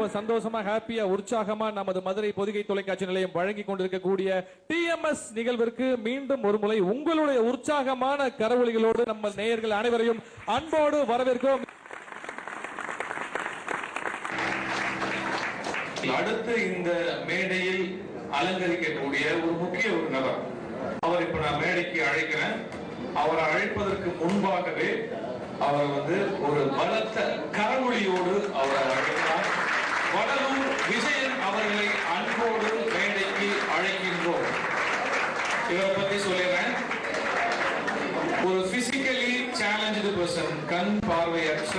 ரொம்ப சந்தோஷமா ஹாப்பியா உற்சாகமா நமது மதுரை பொதுகை தொலைக்காட்சி நிலையம் வழங்கி கொண்டிருக்கக்கூடிய டிஎம்எஸ் நிகழ்விற்கு மீண்டும் ஒரு முறை உங்களுடைய உற்சாகமான கரவொலிகளோடு நம்ம நேயர்கள் அனைவரையும் அன்போடு வரவேற்கிறோம். அடுத்து இந்த மேடையில் அலங்கரிக்கக்கூடிய ஒரு முக்கிய ஒரு நபர். அவர் இப்ப நான் மேடைக்கு அழைக்கிறேன். அவரை அழைப்பதற்கு முன்பாகவே அவர் வந்து ஒரு பலத்த கரமொழியோடு அவரை அழைக்கிறார். வடலூர் விஜயன் அவர்களை அன்போடு மேடைக்கு அழைக்கின்றோம். இவரை பத்தி சொல்லிடுறேன். ஒரு பிசிக்கலி சேலஞ்சு பர்சன் கண் பார்வையற்ற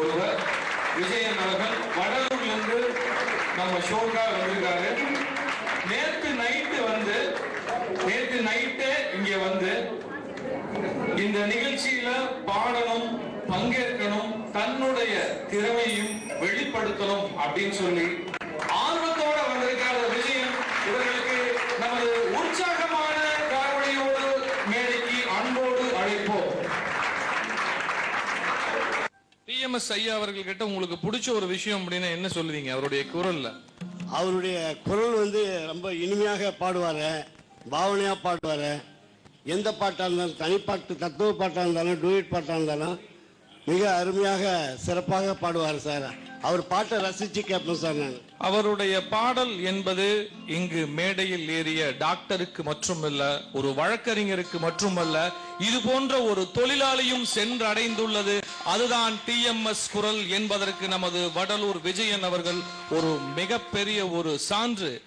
ஒருவர் விஜயன் அவர்கள் வடலூர்ல இருந்து நம்ம ஷோக்கா வந்திருக்காரு. நேற்று நைட்டு வந்து நேற்று நைட்டே இங்க வந்து இந்த நிகழ்ச்சியில பாடணும் பங்கேற்க தன்னுடைய திறமையும் வெளிப்படுத்தணும் அப்படின்னு சொல்லி ஆர்வத்தோட வந்திருக்கார் விஜயன் இவர்களுக்கு நமது உற்சாகமான காவடியோடு மேடைக்கு அன்போடு அழைப்போம். டிஎம்எஸ் ஐயா அவர்கள் கிட்ட உங்களுக்கு பிடிச்ச ஒரு விஷயம் அப்படின்னா என்ன சொல்லுவீங்க? அவருடைய குரல்ல. அவருடைய குரல் வந்து ரொம்ப இனிமையாக பாடுவார் பாவனையாக பாடுவார். எந்த பாட்டாக இருந்தாலும் தனிப்பாட்டு தத்துவ பாட்டாக இருந்தாலும் டூயட் பாட்டாக இருந்தாலும் மிக அருமையாக சிறப்பாக பாடுவார் சார். அவர் பாட்டை ரசிச்சு கேட்போம் சார் அவருடைய பாடல் என்பது இங்கு மேடையில் ஏறிய டாக்டருக்கு மட்டுமல்ல ஒரு வழக்கறிஞருக்கு மட்டுமல்ல இது போன்ற ஒரு தொழிலாளியும் சென்றடைந்துள்ளது. அதுதான் டிஎம்எஸ் குரல் என்பதற்கு நமது வடலூர் விஜயன் அவர்கள் ஒரு மிகப்பெரிய ஒரு சான்று.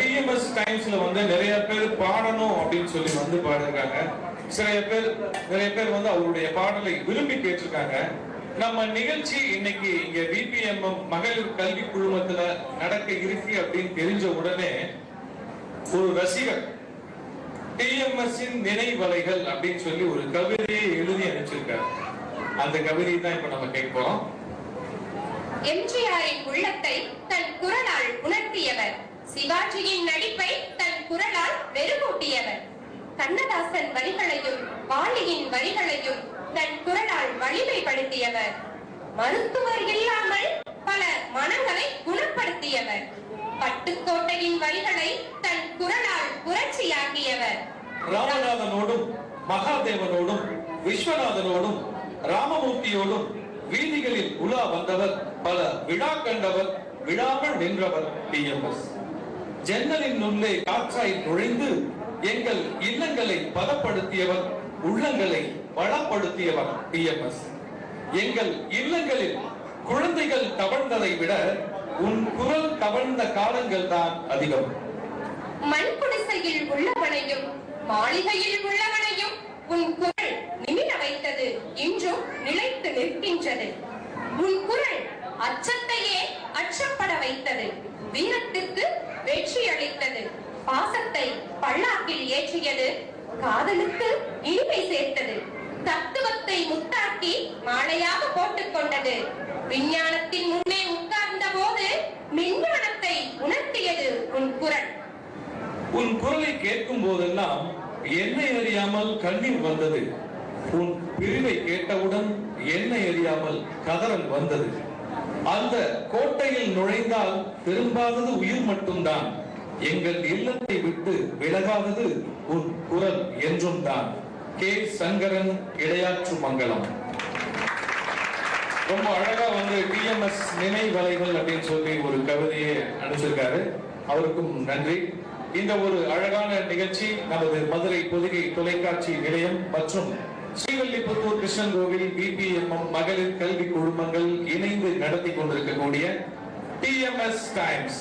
டிஎம்எஸ் டைம்ஸ்ல வந்து நிறைய பேர் பாடணும் அப்படின்னு சொல்லி வந்து பாடிருக்காங்க சில பேர் நிறைய பேர் வந்து அவருடைய பாடலை விரும்பி கேட்டிருக்காங்க. நம்ம நிகழ்ச்சி இன்னைக்கு இங்க பிபிஎம்எம் மகளிர் கல்வி குழுமத்துல நடக்க இருக்கு அப்படின்னு தெரிஞ்ச உடனே ஒரு ரசிகர் டிஎம்எஸ்இன் நினைவலைகள் அப்படின்னு சொல்லி ஒரு கவிதையை எழுதி அனுப்பிச்சிருக்காரு. அந்த கவிதை தான் இப்ப நம்ம கேட்போம் எம்ஜிஆரின் உள்ளத்தை தன் குரலால் உணர்த்தியவர் சிவாஜியின் நடிப்பை தன் குரலால் வெறுமூட்டியவர். கண்ணதாசன் வரிகளையும் வாலியின் வரிகளையும் தன் குரலால் வலிமைப்படுத்தியவர். மருத்துவர் இல்லாமல் பல மனங்களை குணப்படுத்தியவர். பட்டுக்கோட்டையின் வரிகளை தன் குரலால் புரட்சியாக்கியவர். ராமநாதனோடும் மகாதேவனோடும் விஸ்வநாதனோடும் ராமமூர்த்தியோடும் வீதிகளில் உலா வந்தவர் பல விழா கண்டவர் விழாமல் நின்றவர் டிஎம்எஸ் ஜன்னலின் உள்ளே காற்றாய் நுழைந்து எங்கள் இல்லங்களை பதப்படுத்தியவர் உள்ளங்களை வளப்படுத்தியவர் டிஎம்எஸ் எங்கள் இல்லங்களில் குழந்தைகள் தவழ்ந்ததை விட உன் குரல் தவழ்ந்த காலங்கள் தான் அதிகம். மண் குடிசையில் உள்ளவனையும் மாளிகையில் உள்ளவனையும் உன் குரல் நிமிர வைத்தது இன்றும் நிலைத்து நிற்கின்றது. உன் குரல் அச்சத்தையே அச்சப்பட வைத்தது வீரத்திற்கு வெற்றி அளித்தது பாசத்தை பல்லாக்கில் ஏற்றியது. காதலுக்கு இனிமை சேர்த்தது. தத்துவத்தை முத்தாக்கி மாலையாக போட்டுக் கொண்டது. விஞ்ஞானத்தின் முன்னே உட்கார்ந்த போது விஞ்ஞானத்தை உணர்த்தியது உன் குரல். உன் குரலை கேட்கும் போதெல்லாம் என்னை அறியாமல் கண்ணீர் வந்தது. உன் பிரிவை கேட்டவுடன் என்னை அறியாமல் கதறல் வந்தது. அந்த கோட்டையில் நுழைந்தால் திரும்பாதது உயிர் மட்டும்தான். எங்கள் இல்லத்தை விட்டு விலகாதது உன் குரல் என்றும் தான். கே. சங்கரன் இடையாற்று மங்கலம் ரொம்ப அழகா வந்து டிஎம்எஸ் நினைவலைகள் அப்படின்னு சொல்லி ஒரு கவிதையை அனுப்பிச்சிருக்காரு. அவருக்கும் நன்றி. இந்த ஒரு அழகான நிகழ்ச்சி நமது மதுரை பொதுகை தொலைக்காட்சி நிலையம் மற்றும் ஸ்ரீவல்லிபுத்தூர் கிருஷ்ணன் கோவில் பிபிஎம்எம் மகளிர் கல்வி குழுமங்கள் இணைந்து நடத்தி கொண்டிருக்கக்கூடிய டிஎம்எஸ் டைம்ஸ்